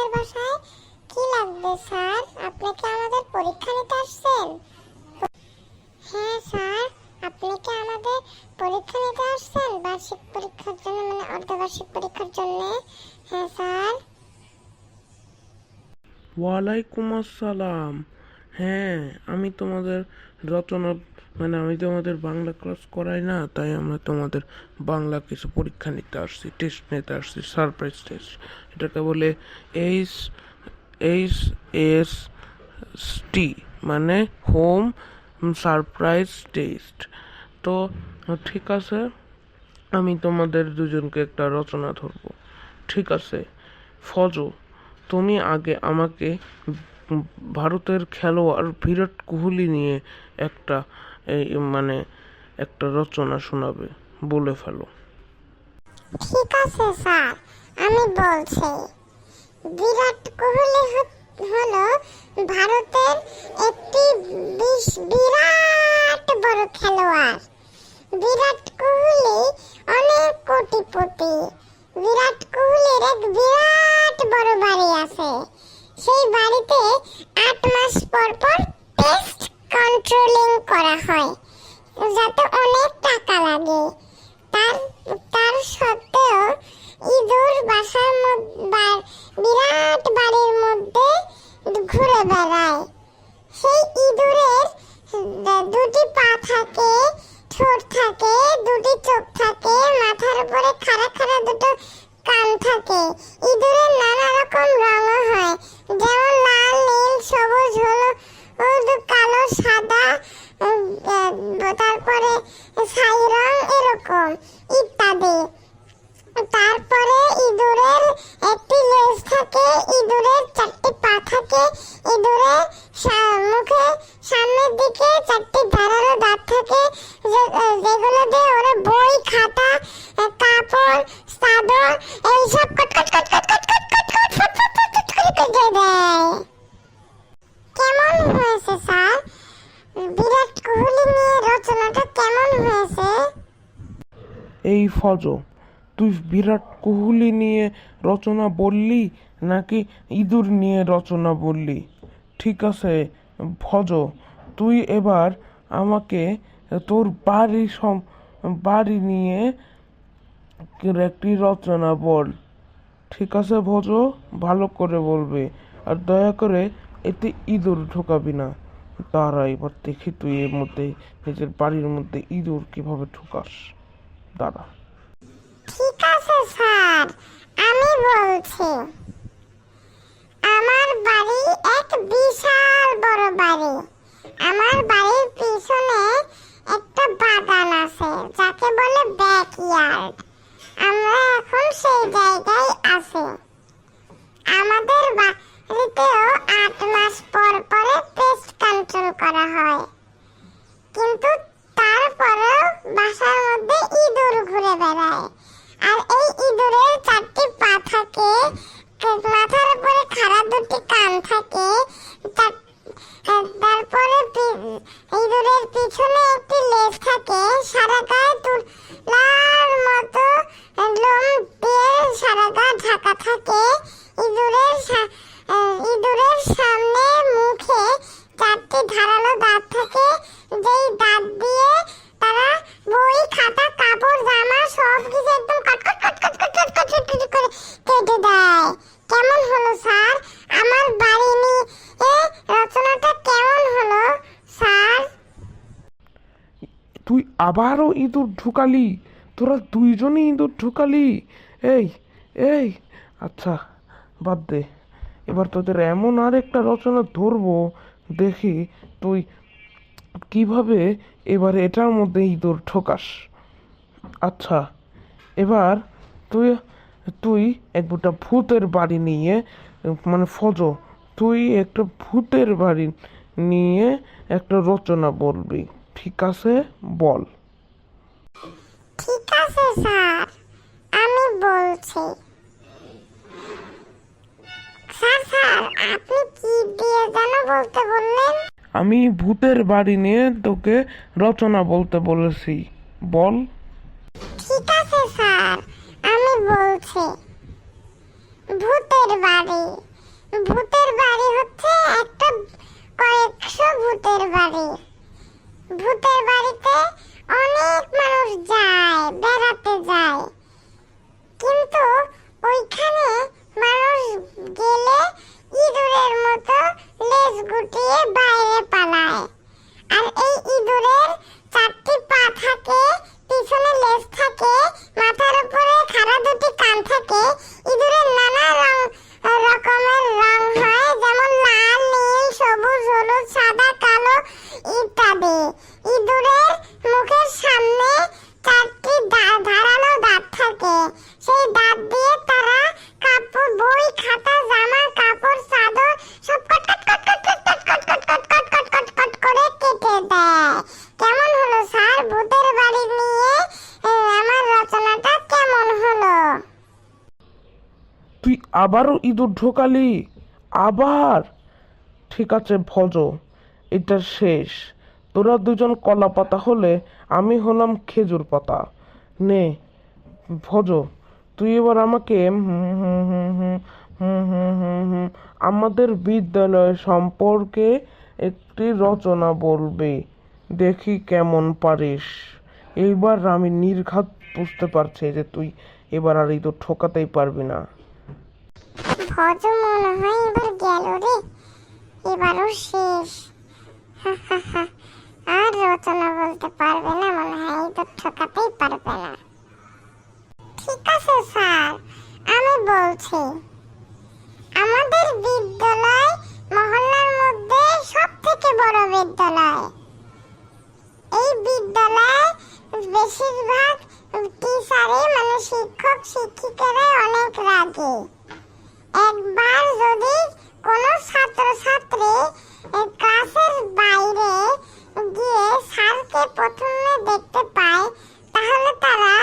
আপনাদের বাসায় কি লাগবে, স্যার? আপনি কি আমাদের পরীক্ষা নিতে আসছেন? হ্যাঁ স্যার। আপনি কি আমাদের পরীক্ষা নিতে আসছেন? বার্ষিক পরীক্ষার জন্য মানে অর্ধবার্ষিক পরীক্ষার জন্য? হ্যাঁ স্যার। ওয়ালাইকুম আসসালাম। হ্যাঁ আমি তোমাদের রচনা মানে আমি তোমাদের বাংলা ক্লাস করাই না, তাই আমরা তোমাদের বাংলা কিছু পরীক্ষা নিতে আসছি টেস্ট নিতে আসছি সারপ্রাইজ টেস্ট এটাকে বলে এইচ এইচ এস টি মানে হোম সারপ্রাইজ টেস্ট তো ঠিক আছে, আমি তোমাদের দুজনকে একটা রচনা ধরবো। ঠিক আছে, ফজো, তুমি আগে আমাকে ভারতের খেলোয়াড় বিরাট কোহলি নিয়ে একটা এই মানে একটা রচনা শোনাবে, বলে ফেলো। ঠিক আছে স্যার, আমি বলছি, বিরাট কোহলি হলো ভারতের একটি বিরাট বড় খেলোয়াড়। বিরাট কোহলি অনেক কোটিপতি। বিরাট কোহলির এক বিরাট বড় বাড়ি আছে। সেই বাড়িতে আট মাস পর পর টেস্ট কন্ট্রোলিং করা হয়, যাতে অনেক টাকা লাগে। তার তার সত্ত্বেও ইঁদুর বাসার মধ্যে বিরাট বাড়ির মধ্যে ঘুরে বেড়ায়। সেই ইঁদুরের দুটি পা থাকে, ঠোঁট থাকে, দুটি চোখ থাকে, মাথার উপরে খাড়া খাড়া দুটো কান থাকে। কেমন হয়েছে, স্যার? বিরাট কোহলি নিয়ে রচনাটা কেমন হয়েছে? এই ফজ, তুই বিরাট কোহলি নিয়ে রচনা বললি নাকি ইঁদুর নিয়ে রচনা বললি? ঠিক আছে, ফজ, তুই এবার আমাকে তোর বাড়ি সম, বাড়ি নিয়ে একটি রচনা বল। ঠিক আছে ভজ, ভালো করে বলবে। আর দয়া করে এতে ইঁদুর ঢোকাবি না। দাঁড়া এবার দেখি তুই এর মধ্যে, নিজের বাড়ির মধ্যে ইঁদুর কীভাবে ঢোকাস। দাঁড়া। ঠিক আছে, স্যার। আমি বলছি, আমার বাড়ি এক বিশাল বড় বাড়ি। আমার বাড়ির পিছনে একটা বাগান আছে, যাকে বলে ব্যাকইয়ার্ড। সেই জায়গায় আছি। আমাদের বাড়িতেও আট মাস পর পরে পেস্ট কন্ট্রোল করা হয়। কিন্তু তারপরেও বাসার মধ্যে ইঁদুর ঘুরে বেড়ায়। আর এই ইঁদুরের চারটি পা থাকে মাথার উপরে খাড়া দুটি কান থাকে আহ, তারপরে ইঁদুরের পিছনে একটি লেজ থাকে, সারা গায়ে তুলার মতো লোম দিয়ে সারা গা ঢাকা থাকে। ইঁদুরের ইঁদুরের সামনে মুখে চারটি ধারালো দাঁত থাকে, যেই দাঁত দিয়ে তারা বই, খাতা, কাপড়, জামা সব কিছু একদম কট কট কট কট কট কট কট করে কেটে দেয়। কেমন হলো, স্যার? তুই আবারও ইঁদুর ঢুকালি? তোরা দুইজনই ইঁদুর ঢুকালি? এই এই আচ্ছা বাদ দে। এবার তোদের এমন আর একটা রচনা ধরবো, দেখি তুই কীভাবে এবার এটার মধ্যে ইঁদুর ঠোকাস। আচ্ছা এবার তুই তুই এক একটা ভূতের বাড়ি নিয়ে মানে ফজ, তুই একটা ভূতের বাড়ি নিয়ে একটা রচনা বলবি। ঠিক আছে? বল। ঠিক আছে স্যার। আমি বলছি। স্যার স্যার আপনি কি দিয়ে যেন বলতে বললেন? আমি ভূতের বাড়ি নিয়ে তোকে রচনা বলতে বলেছি। বল। ঠিক আছে স্যার। আমি বলছি। ভূতের বাড়ি। ভূতের বাড়ি হচ্ছে একটা কয়েকশো ভূতের বাড়ি। ভূতের বাড়িতে অনেক মানুষ যায়, বেড়াতে যায়। কিন্তু ওইখানে মানুষ গেলে ইঁদুরের মতো লেজ গুটিয়ে বাইরে পালায়। আর এই ইঁদুরের চারটি পা থাকে, পিছনে লেজ থাকে, মাথার উপরে খাড়া দুটি কান থাকে, ইঁদুরের আবারও ইঁদুর ঢোকালি। আবার। ঠিক আছে, ভজ। এটা শেষ। তোরা দুজন কলা পাতা হলে আমি হলাম খেজুর পাতা। নে, ভজ। তুই এবার আমাকে আমাদের বিদ্যালয় সম্পর্কে একটি রচনা বলবে। দেখি কেমন পারিস। এইবার আমি নির্ঘাত বুঝতে পারছি যে তুই এবার আর এই তো ঠোকাতেই পারবি না। ভজ মনে হয় এবার গেল রে। এবারও শেষ। আর রচনা বলতে পারবে না, মনে হয় তো ঠকাতেই পারবে না। ঠিক আছে, স্যার, আমি বলছি, আমাদের বিদ্যালয় মহল্লার মধ্যে সব থেকে বড় বিদ্যালয়। এই বিদ্যালয়ে বেশিরভাগ মানে শিক্ষক শিক্ষিকারাই অনেক রাগী একবার যদি কোনো ছাত্রছাত্রী এ, ক্লাসের বাইরে গিয়ে স্যারকে প্রথমে দেখতে পায় তাহলে তারা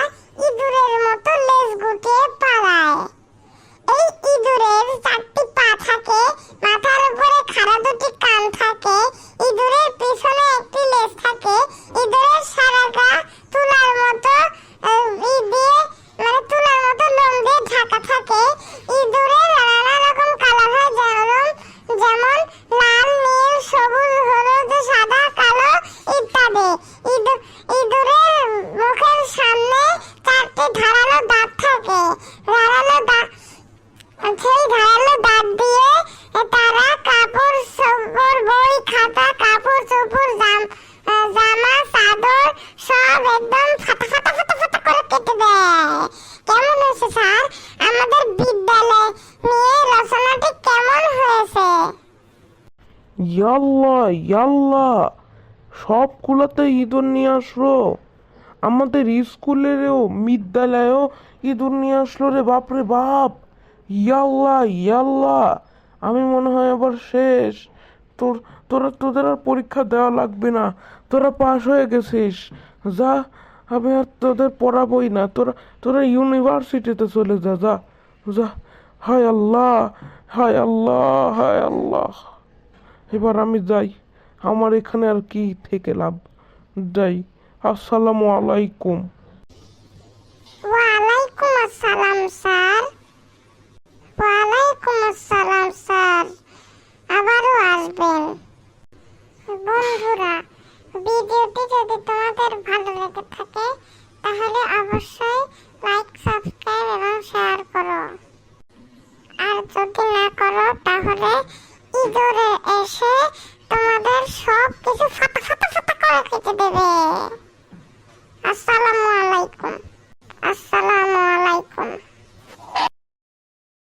ইঁদুরের মতো লেজ গুটিয়ে পালায় এই ইঁদুরের চারটি পা থাকে মাথার উপরে খাড়া দুটি কান থাকে ইঁদুরের পিছনে একটি লেজ থাকে ইঁদুরের সারা গা তুলার মতো আহ, ই দিয়ে মানে তুলার মতো লোম দিয়ে ঢাকা থাকে ইঁদুরের নানা রকম কালার হয় যেমন যেমন লাল নীল সবুজ হলুদ সাদা কালো ইত্যাদি ইঁদুর ইঁদুরের মুখের সামনে চারটি ধারালো দাঁত থাকে ধারালো দাঁত সেই ধারালো দাঁত দিয়ে তারা কাপড় চোপড় বই খাতা কাপড় চোপড় জাম জামা চাদর সব একদম ফাটা ফাটা ফাটা ফাটা করে কেটে দেয় কেমন হয়েছে স্যার আমাদের বিদ্যালয় নিয়ে রচনাটি কেমন হয়েছে ইয়াল্লা ইয়াল্লা সবগুলোতে ইঁদুর নিয়ে আসলো। আমাদের স্কুলেরও, বিদ্যালয়েও ইঁদুর নিয়ে আসলো রে বাপরে বাপ। ইয়াল্লা ইয়াল্লা আমি মনে হয় আবার শেষ। তোর, তোরা, তোদের আর পরীক্ষা দেওয়া লাগবে না। তোরা পাশ হয়ে গেছিস। যা, আমি আর তোদের পড়াবই না। তোরা তোরা ইউনিভার্সিটিতে চলে যা যা। যা। হায় আল্লাহ হায় আল্লাহ হায় আল্লাহ। এবার আমি যাই। আমার এখানে আর কি থেকে লাভ? যাই, আসসালামু আলাইকুম। ওয়ালাইকুম আসসালাম, স্যার। ওয়ালাইকুম আসসালাম, স্যার। আবারও আসবেন। বন্ধুরা, ভিডিওটি যদি তোমাদের ভালো লেগে থাকে, তাহলে অবশ্যই লাইক, সাবস্ক্রাইব এবং শেয়ার করো। আর যদি না করো, তাহলে ইঁদুরে এসে তোমাদের সব কিছু ফাটা ফাটা ফাটা করে কেটে দেবে। আসসালামু আলাইকুম। আসসালামু আলাইকুম।